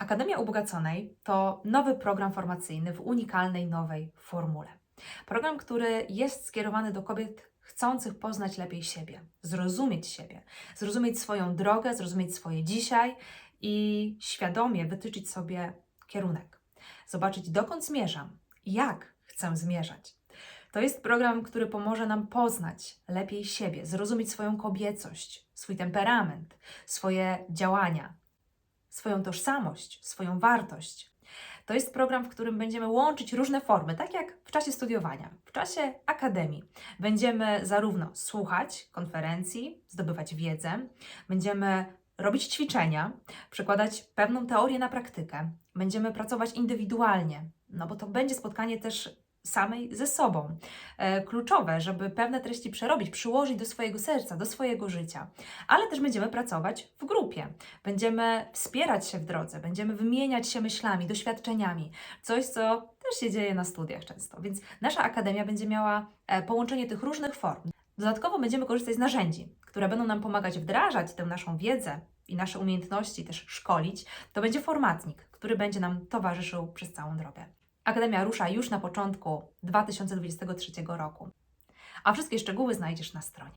Akademia Ubogaconej to nowy program formacyjny w unikalnej nowej formule. Program, który jest skierowany do kobiet chcących poznać lepiej siebie, zrozumieć siebie, zrozumieć swoją drogę, zrozumieć swoje dzisiaj i świadomie wytyczyć sobie kierunek. Zobaczyć, dokąd zmierzam, jak chcę zmierzać. To jest program, który pomoże nam poznać lepiej siebie, zrozumieć swoją kobiecość, swój temperament, swoje działania, swoją tożsamość, swoją wartość. To jest program, w którym będziemy łączyć różne formy, tak jak w czasie studiowania, w czasie akademii. Będziemy zarówno słuchać konferencji, zdobywać wiedzę, będziemy robić ćwiczenia, przekładać pewną teorię na praktykę, będziemy pracować indywidualnie, no bo to będzie spotkanie też samej ze sobą. E, kluczowe, żeby pewne treści przerobić, przyłożyć do swojego serca, do swojego życia, ale też będziemy pracować w grupie. Będziemy wspierać się w drodze, będziemy wymieniać się myślami, doświadczeniami, coś, co też się dzieje na studiach często. Więc nasza akademia będzie miała e, połączenie tych różnych form. Dodatkowo będziemy korzystać z narzędzi, które będą nam pomagać wdrażać tę naszą wiedzę i nasze umiejętności, też szkolić. To będzie formatnik, który będzie nam towarzyszył przez całą drogę. Akademia rusza już na początku 2023 roku, a wszystkie szczegóły znajdziesz na stronie.